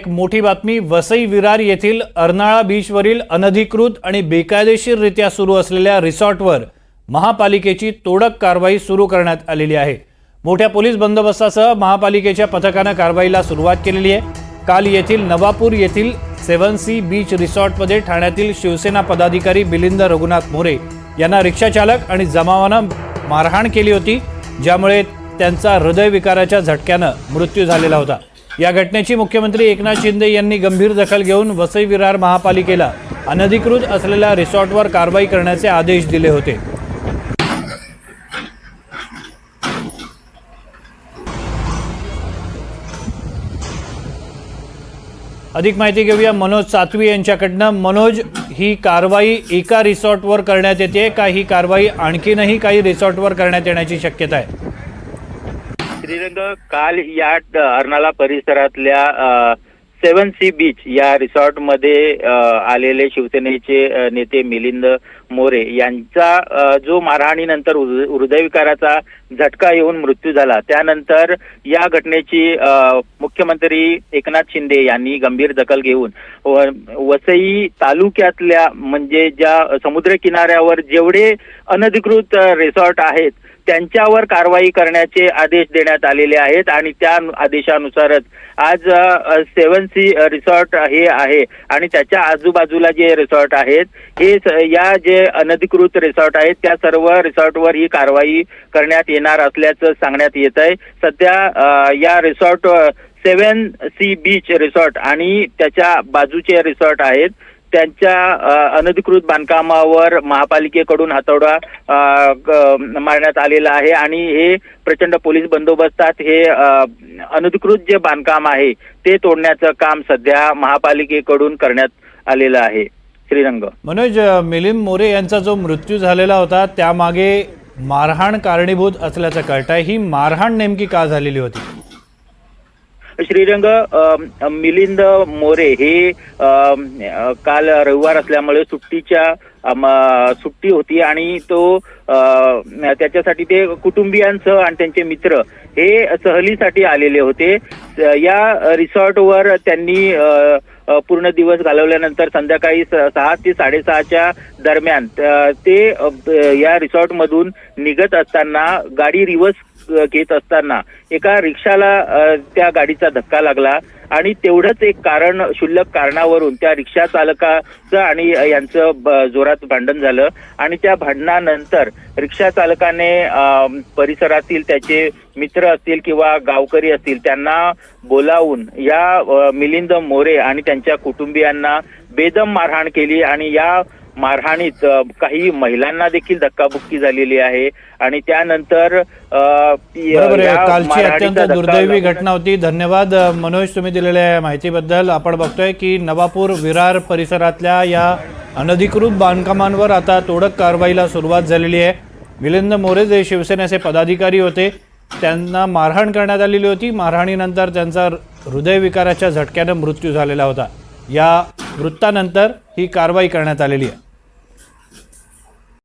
एक मोठी बातमी वसई विरार येथील अर्नाळा बीचवरील अनधिकृत आणि बेकायदेशीररित्या सुरू असलेल्या रिसॉर्टवर महापालिकेची तोडक कारवाई सुरू करण्यात आलेली आहे. मोठ्या पोलीस बंदोबस्तासह महापालिकेच्या पथकानं कारवाईला सुरुवात केलेली आहे. काल येथील नवापूर येथील सेव्हन सी बीच रिसॉर्टमध्ये ठाण्यातील शिवसेना पदाधिकारी बिलिंद रघुनाथ मोरे यांना रिक्षाचालक आणि जमावानं मारहाण केली होती ज्यामुळे त्यांचा हृदयविकाराच्या झटक्यानं मृत्यू झालेला होता. या घटनेची मुख्यमंत्री एकनाथ शिंदे यांनी गंभीर दखल घेऊन वसई विरार महापालिकेला अनधिकृत असलेल्या रिसॉर्टवर कारवाई करण्याचे आदेश दिले होते. अधिक माहिती घेऊया मनोज सातवी यांच्याकडनं. मनोज ही कारवाई एका रिसॉर्टवर करण्यात येते का? ही कारवाई आणखीनही काही रिसॉर्टवर करण्यात येण्याची शक्यता आहे. श्रीरंग काल या अर्नाला अर्नाळा परिसरातल्या सेवन सी बीच या रिसॉर्टमध्ये आलेले शिवसेनेचे नेते मिलिंद मोरे यांचा जो मारहाणीनंतर हृदयविकाराचा झटका येऊन मृत्यू झाला. त्यानंतर या घटनेची मुख्यमंत्री एकनाथ शिंदे यांनी गंभीर दखल घेऊन वसई तालुक्यातल्या म्हणजे ज्या समुद्र किनाऱ्यावर जेवढे अनधिकृत रिसॉर्ट आहेत त्यांच्यावर कारवाई करण्याचे आदेश देण्यात आलेले आहेत आणि त्या आदेशानुसारच आज सेवन सी रिसॉर्ट हे आहे आणि त्याच्या आजूबाजूला जे रिसॉर्ट आहेत हे या जे अनधिकृत रिसॉर्ट आहेत त्या सर्व रिसॉर्टवर ही कारवाई करण्यात येणार असल्याचं सांगण्यात येत आहे. सध्या या resort seven sea beach resort आणि त्याच्या बाजूचे रिसॉर्ट आहेत. त्यांच्या अनधिकृत बांधकामावर महापालिकेकडून हातोडा मारण्यात आलेला आहे. आणि हे प्रचंड पोलीस बंदोबस्तात हे अनधिकृत जे बांधकाम आहे ते तोडण्याचं काम सध्या महापालिकेकडून करण्यात आलेलं आहे. श्रीरंग. मनोज मिलिंद मोरे यांचा जो मृत्यू झालेला होता त्यामागे मारहाण कारणीभूत असल्याचं कळत आहे ही मारहाण नेमकी का झालेली होती? श्रीरंग मिलिंद मोरे हे काल रविवार असल्यामुळे सुट्टीच्या सुट्टी होती आणि तो त्याच्यासाठी ते कुटुंबियांसह आणि त्यांचे मित्र हे सहलीसाठी आलेले होते. या रिसॉर्टवर त्यांनी पूर्ण दिवस घालवल्यानंतर संध्याकाळी स- सहा ते साडेसहाच्या दरम्यान ते या रिसॉर्टमधून निघत असताना गाडी रिव्हर्स घेत असताना एका रिक्षाला त्या गाडीचा धक्का लागला आणि तेवढंच एक कारण क्षुल्लक कारणावरून त्या रिक्षा चालकाचं आणि यांचं ब- जोरात भांडण झालं आणि त्या भांडणानंतर रिक्षा चालकाने परिसरातील त्याचे मित्र असतील किंवा गावकरी असतील त्यांना बोलावून या मिलिंद मोरे आणि त्यांच्या कुटुंबियांना बेदम मारहाण केली आणि या मारहाणीत काही महिलांना देखील धक्काबुक्की झालेली आहे. आणि त्यानंतर कालची अत्यंत दुर्दैवी. घटना होती. धन्यवाद मनोज तुम्ही दिलेल्या माहितीबद्दल. आपण बघतोय की नवापूर विरार परिसरातल्या या अनधिकृत बांधकामांवर आता तोडक कारवाईला सुरुवात झालेली आहे. मिलिंद मोरे जे शिवसेनेचे पदाधिकारी होते त्यांना मारहाण करण्यात आलेली होती. मारहाणीनंतर त्यांचा हृदयविकाराच्या झटक्यानं मृत्यू झालेला होता. या वृत्तानंतर ही कारवाई करण्यात आलेली आहे.